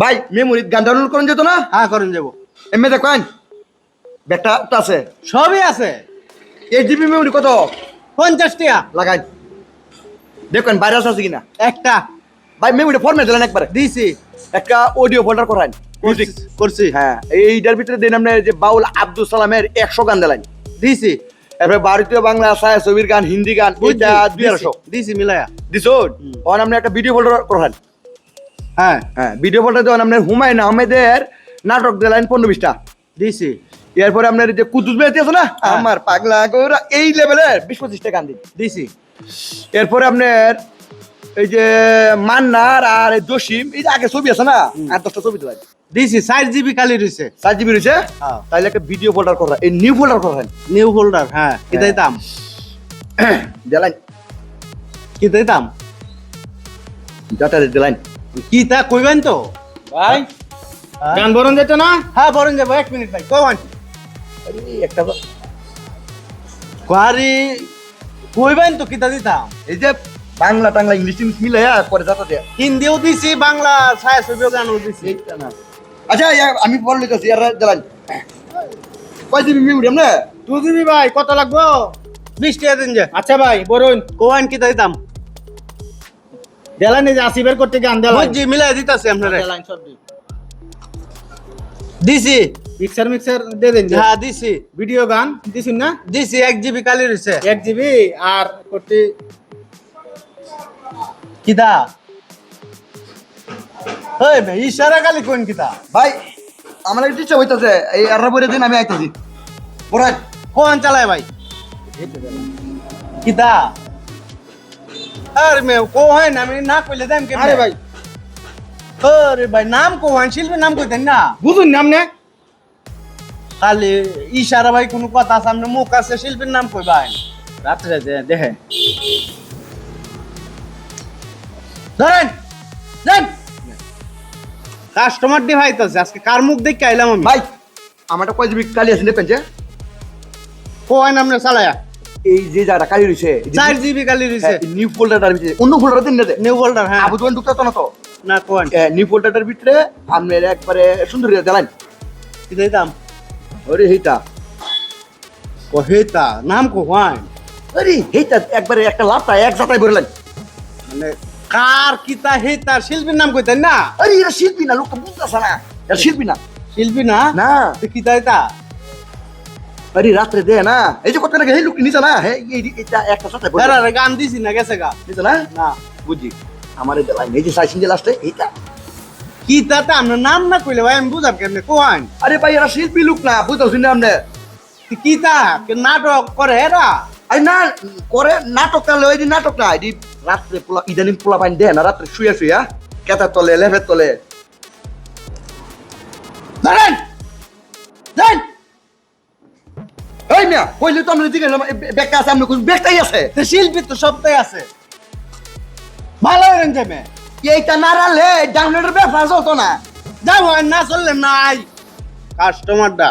ভাই মেমোরি গান ডাউনলোড করেন যেত না? হ্যাঁ করেন যাব। এমনি দেখেন ব্যাগটা তো আছে। সবই আছে। এইট জিবি মেমোরি কত? পঞ্চাশ টাকা। লাগাই। দেখেন ভাইরাস আছে কিনা? একটা। ভাই মেমোরি ফরম্যাট দিলেন একবার। দিছি। একটা অডিও ফোল্ডার করান। মিউজিক করছি। হ্যাঁ এইটার ভিতরে দিন আপনার যে বাউল আব্দুল সালামের একশো গান দিলেন। দিছি। এরপরে ভারতীয় বাংলা ছায়া ছবির গান হিন্দি গান দুই আড়াইশো দিছি মিলায়া। দিছ? তখন আপনি একটা ভিডিও ফোল্ডার করান। হ্যাঁ হ্যাঁ ভিডিও ফোল্ডার দেওয়ান আপনার হুমায়ুন আহমেদের নাটক দিলেন পনেরো বিশটা। দিছি। এরপরে আপনার যে কুতুস বেড়াতে আছে না হ্যাঁ। আমার পাগলা গোরা এই লেভেলের বিশ পঁচিশটা গান দিন দিছি। এরপরে আপনার এই যে মান্নার আর এই জসিম এই যে আগে ছবি আছে না আট দশটা ছবি দিলেন দিছি চার জিবি খালি রয়েছে চার জিবি রয়েছে হ্যাঁ। তাহলে একটা ভিডিও ফোল্ডার করা এই নিউ ফোল্ডার করেন। নিউ ফোল্ডার হ্যাঁ কি দিতাম দিলেন কি দিতাম ডাটা দিলেন কি তা কইবেন তো? ভাই। হ্যাঁ? গান বরণ যেত না? হ্যাঁ বরং যাব এক মিনিট ভাই কমান। একটা কোয়ারি কইবেন তো কিতা দিতাম? এই যে বাংলা টাংলা ইংলিশ টিংলিশ মিলে পরে যাতা দেয়। হিন্দিও দিছি বাংলা ছায়া ছবিও গানও দিছি। আচ্ছা ইয়া- আমি পরে লিখেছি আর দিলেন কয় জিবি মিউরি না টু জিবি ভাই কত লাগবো? বিশ টাকা দিন যে। আচ্ছা ভাই বরুন। কোয়ান কিতা দিতাম? দেলান এই যে আসিবের করতে গান দেলান বুঝছি মিলাই দিতাছি আপনারে। দেলান সব দিছি। মিক্সার মিক্সার দে দেন যে। হ্যাঁ দিছি। ভিডিও গান দিছুন না? দিছি এক জিবি কালি রয়েছে এক জিবি আর করতে কিতা? ওই ভাই ইশারা কালি কোন কিতা? ভাই আমার একটু ইচ্ছা হইতাছে এই আর পরে দিন আমি আইতাছি। পড়ান কোন চালায় ভাই? কিতা? আরে মে কোহেন আমি না কইলে দেন কে আরে ভাই। আরে ভাই নাম কোহেন শিল্পীর নাম কইতেন না? বুঝুন নাম নে। খালি ইশারা ভাই কোনো কথা সামনে মুখ আছে শিল্পীর নাম কই ভাই? রাত্রে যে দেখে ধরেন দেন। কাস্টমার ডিভাইস আজকে কার মুখ দেখে আইলাম আমি? ভাই আমারটা কয় জিবি কালি আছে দেখবেন যে। কোহেন আপনি চালায়া। এই যে জায়গাটা কালি রয়েছে চার জিবি কালি নিউ ফোল্ডারটার ভিতরে। অন্য ফোল্ডার দিন না নিউ ফোল্ডার হ্যাঁ। আবু দোকান ঢুকতে তো না তো? না কোহেন নিউ ফোল্ডারটার ভিতরে আপনার একবারে সুন্দর করে দিলেন কি কহেতা নাম কোহেন আরে হেইটা একবারে একটা লাভটা এক জাতায় ভরলেন মানে কার কিতা হেতা শিল্পীর নাম কইতেন না? আরে এরা শিল্পী না লোকটা বুঝতেছে না। এরা শিল্পী না। শিল্পী না? না। কিতা হেতা আরে রাত্রে দে না। এই যে কত লাগে এই লোক নিচে না এই এটা একটা সাথে গান দিছি না গেছে গা। নিচে না? না। বুঝি। আমার এই দেলাই যে সাইসিন যে লাস্টে এইটা? কিতাতে আমরা নাম না কইলে ভাই আমি বুঝাব কেমনে? কোহান? আরে ভাই এরা শিল্পী লোক না বুঝতেছি না আপনি। কিতা কে নাটক করে এরা? আরে না করে নাটক তাহলে ওই নাটক না এটি রাত্রে পোলা ইদানিং পোলা পানি দেয় না রাত্রে শুয়ে শুয়া কেতার তলে লেফের তলে। দাঁড়ান! যান মিয়া কইলে তো আমরা দিকে ব্যাগটা আছে আমরা ব্যাগটাই আছে। শিল্পী তো সবটাই আছে। ভালো হইলেন যাবে এইটা না রালে ডাউনলোডের ব্যাপার চলতো না। যাও না চললে নাই। কাস্টমারটা